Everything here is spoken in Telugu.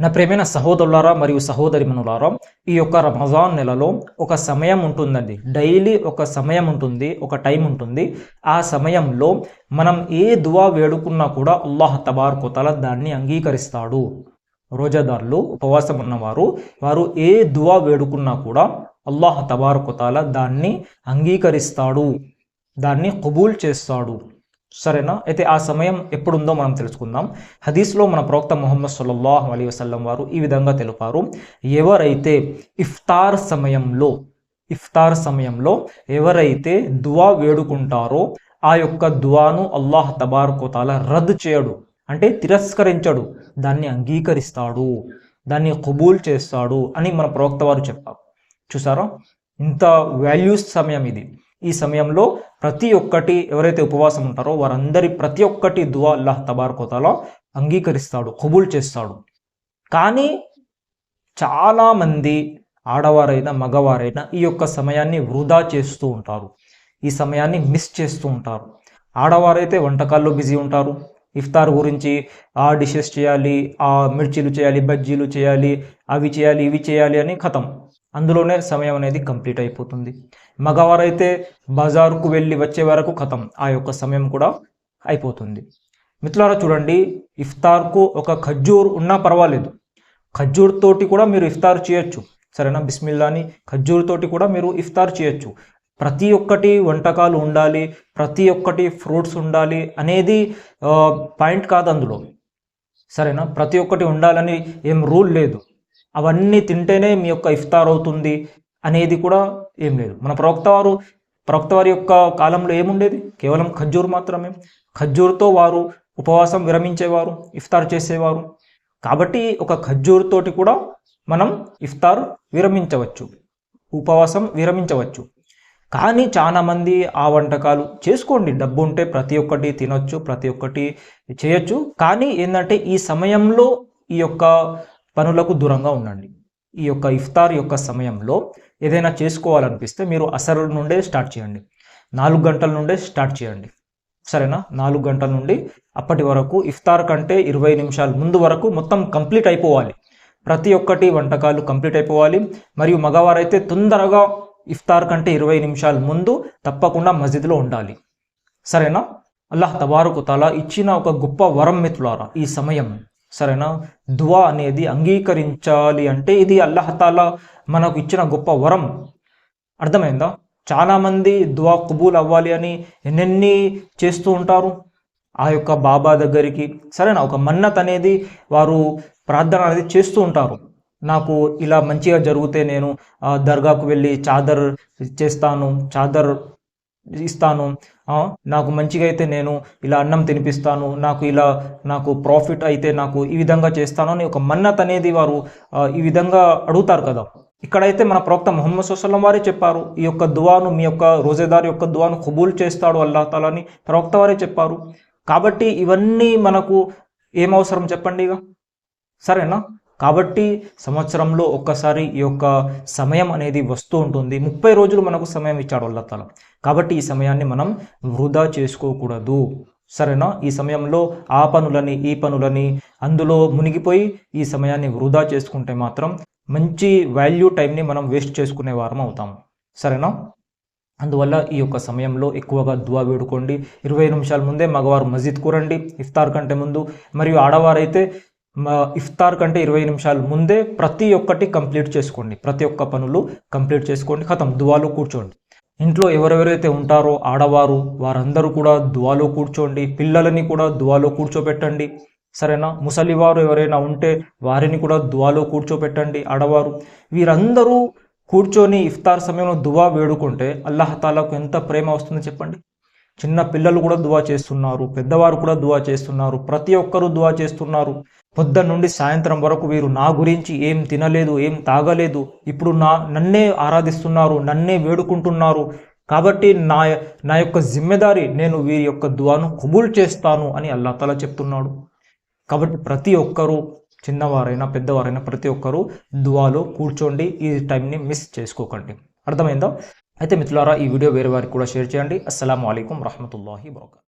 నా ప్రేమైన సహోదరులారా మరియు సహోదరిమనులారా ఈ యొక్క రమజాన్ నెలలో ఒక సమయం ఉంటుందండి. డైలీ ఒక సమయం ఉంటుంది ఒక టైం ఉంటుంది. ఆ సమయంలో మనం ఏ దువా వేడుకున్నా కూడా అల్లాహ్ తబార్కుతల దాన్ని అంగీకరిస్తాడు. రోజాదారులు ఉపవాసం ఉన్నవారు వారు ఏ దువా వేడుకున్నా కూడా అల్లాహ్ తబార్కుతాల దాన్ని అంగీకరిస్తాడు దాన్ని కబూల్ చేస్తాడు. సరేనా? అయితే ఆ సమయం ఎప్పుడుందో మనం తెలుసుకుందాం. హదీస్లో మన ప్రవక్త ముహమ్మద్ సల్లల్లాహు అలీ వసల్లం వారు ఈ విధంగా తెలిపారు. ఎవరైతే ఇఫ్తార్ సమయంలో ఇఫ్తార్ సమయంలో ఎవరైతే దువా వేడుకుంటారో ఆ యొక్క దువాను అల్లాహ్ తబార్కోతాల రద్దు చేయడు. అంటే తిరస్కరించడు. దాన్ని అంగీకరిస్తాడు. దాన్ని కబూల్ చేస్తాడు అని మన ప్రవక్త వారు చెప్పారు. చూసారా? ఇంత వాల్యూస్ సమయం ఇది. ఈ సమయంలో ప్రతి ఒక్కటి ఎవరైతే ఉపవాసం ఉంటారో వారందరి ప్రతి ఒక్కటి దువా అల్లాహ్ తబార్కోతాలో అంగీకరిస్తాడు కబూల్ చేస్తాడు. కానీ చాలామంది ఆడవారైనా మగవారైనా ఈ యొక్క సమయాన్ని వృధా చేస్తూ ఉంటారు. ఈ సమయాన్ని మిస్ చేస్తూ ఉంటారు. ఆడవారైతే వంటకాల్లో బిజీ ఉంటారు. ఇఫ్తార్ గురించి ఆ డిషెస్ చేయాలి ఆ మిర్చీలు చేయాలి బజ్జీలు చేయాలి అవి చేయాలి ఇవి చేయాలి అని కథం అందులోనే సమయం అనేది కంప్లీట్ అయిపోతుంది. మగవారైతే బజారుకు వెళ్ళి వచ్చే వరకు కథం ఆ యొక్క సమయం కూడా అయిపోతుంది. మిత్రులారా చూడండి ఇఫ్తార్కు ఒక ఖర్జూర్ ఉన్నా పర్వాలేదు. ఖజ్జూర్ తోటి కూడా మీరు ఇఫ్తార్ చేయొచ్చు. సరేనా? బిస్మిల్లాని ఖర్జూర్ తోటి కూడా మీరు ఇఫ్తార్ చేయొచ్చు. ప్రతి ఒక్కటి వంటకాలు ఉండాలి ప్రతి ఒక్కటి ఫ్రూట్స్ ఉండాలి అనేది పాయింట్ కాదు అందులో. సరేనా? ప్రతి ఒక్కటి ఉండాలని ఏం రూల్ లేదు. అవన్నీ తింటేనే మీ యొక్క ఇఫ్తార్ అవుతుంది అనేది కూడా ఏం లేదు. మన ప్రవక్త వారు ప్రవక్త వారి యొక్క కాలంలో ఏముండేది? కేవలం ఖర్జూర్ మాత్రమే. ఖజ్జూర్తో వారు ఉపవాసం విరమించేవారు ఇఫ్తార్ చేసేవారు. కాబట్టి ఒక ఖర్జూర్ తోటి కూడా మనం ఇఫ్తార్ విరమించవచ్చు ఉపవాసం విరమించవచ్చు. కానీ చాలామంది ఆ వంటకాలు చేసుకోండి. డబ్బు ఉంటే ప్రతి ఒక్కటి తినొచ్చు ప్రతి ఒక్కటి చేయొచ్చు. కానీ ఏంటంటే ఈ సమయంలో ఈ యొక్క పనులకు దూరంగా ఉండండి. ఈ యొక్క ఇఫ్తార్ యొక్క సమయంలో ఏదైనా చేసుకోవాలనిపిస్తే మీరు అసర్ నుండే స్టార్ట్ చేయండి. నాలుగు గంటల నుండే స్టార్ట్ చేయండి. సరేనా? నాలుగు గంటల నుండి అప్పటి వరకు ఇఫ్తార్ కంటే ఇరవై నిమిషాల ముందు వరకు మొత్తం కంప్లీట్ అయిపోవాలి. ప్రతి ఒక్కటి వంటకాలు కంప్లీట్ అయిపోవాలి. మరియు మగవారైతే తొందరగా ఇఫ్తార్ కంటే ఇరవై నిమిషాల ముందు తప్పకుండా మస్జిద్లో ఉండాలి. సరేనా? అల్లాహ్ తబారుకు తల ఇచ్చిన ఒక గొప్ప వరం మిత్రులారా ఈ సమయం సరేనా? దువా అనేది అంగీకరించాలి అంటే ఇది అల్లహతాల మనకు ఇచ్చిన గొప్ప వరం. అర్థమైందా? చాలామంది దువా కబూల్ అవ్వాలి అని ఎన్నెన్ని చేస్తూ ఉంటారు. ఆ యొక్క బాబా దగ్గరికి. సరేనా? ఒక మన్నత్ అనేది వారు ప్రార్థన అనేది చేస్తూ ఉంటారు. నాకు ఇలా మంచిగా జరిగితే నేను దర్గాకు వెళ్ళి చాదర్ చేస్తాను చాదర్ ఇస్తాను. నాకు మంచిగా అయితే నేను ఇలా అన్నం తినిపిస్తాను నాకు ఇలా నాకు ప్రాఫిట్ అయితే నాకు ఈ విధంగా చేస్తాను అని ఒక మన్నత్ అనేది వారు ఈ విధంగా అడుగుతారు కదా. ఇక్కడైతే మన ప్రవక్త మొహమ్మద్ సుసలం వారే చెప్పారు ఈ యొక్క దువాను మీ యొక్క రోజేదారు యొక్క దువాను కబూల్ చేస్తాడు అల్లాహతాలని ప్రవక్త వారే చెప్పారు. కాబట్టి ఇవన్నీ మనకు ఏమవసరం చెప్పండి ఇక? సరేనా? కాబట్టి సంవత్సరంలో ఒక్కసారి ఈ యొక్క సమయం అనేది వస్తూ ఉంటుంది. ముప్పై రోజులు మనకు సమయం ఇచ్చాడు అల్లతల కాబట్టి ఈ సమయాన్ని మనం వృధా చేసుకోకూడదు. సరేనా? ఈ సమయంలో ఆ పనులని ఈ పనులని అందులో మునిగిపోయి ఈ సమయాన్ని వృధా చేసుకుంటే మాత్రం మంచి వాల్యూ టైంని మనం వేస్ట్ చేసుకునే వారం అవుతాం. సరేనా? అందువల్ల ఈ యొక్క సమయంలో ఎక్కువగా దువా వేడుకోండి. ఇరవై నిమిషాల ముందే మగవారు మస్జిద్ కూరండి. ఇఫ్తార్ కంటే ముందు మరియు ఆడవారైతే ఇఫ్తార్ కంటే ఇరవై నిమిషాల ముందే ప్రతి ఒక్కటి కంప్లీట్ చేసుకోండి. ప్రతి ఒక్క పనులు కంప్లీట్ చేసుకోండి. కథం దువాలు కూర్చోండి. ఇంట్లో ఎవరెవరైతే ఉంటారో ఆడవారు వారందరూ కూడా దువాలో కూర్చోండి పిల్లలని కూడా దువాలో కూర్చోబెట్టండి. సరేనా? ముసలివారు ఎవరైనా ఉంటే వారిని కూడా దువాలో కూర్చోబెట్టండి ఆడవారు. వీరందరూ కూర్చొని ఇఫ్తార్ సమయంలో దువా వేడుకుంటే అల్లాహతాలకు ఎంత ప్రేమ వస్తుందో చెప్పండి. చిన్న పిల్లలు కూడా దువా చేస్తున్నారు పెద్దవారు కూడా దువా చేస్తున్నారు ప్రతి ఒక్కరూ దువా చేస్తున్నారు. పొద్దున్న నుండి సాయంత్రం వరకు వీరు నా గురించి ఏం తినలేదు ఏం తాగలేదు. ఇప్పుడు నా నన్నే ఆరాధిస్తున్నారు నన్నే వేడుకుంటున్నారు. కాబట్టి నా నా యొక్క జిమ్మెదారి నేను వీరి యొక్క దువాను కబూల్ చేస్తాను అని అల్లాతల చెప్తున్నాడు. కాబట్టి ప్రతి ఒక్కరూ చిన్నవారైనా పెద్దవారైనా ప్రతి ఒక్కరూ దువాలో కూర్చోండి ఈ టైంని మిస్ చేసుకోకండి. అర్థమైందా? అయితే మిత్రులారా ఈ వీడియో వేరే వారికి కూడా షేర్ చేయండి. అస్సలం అయికం రహమతుల్లాహి బ్రోకర్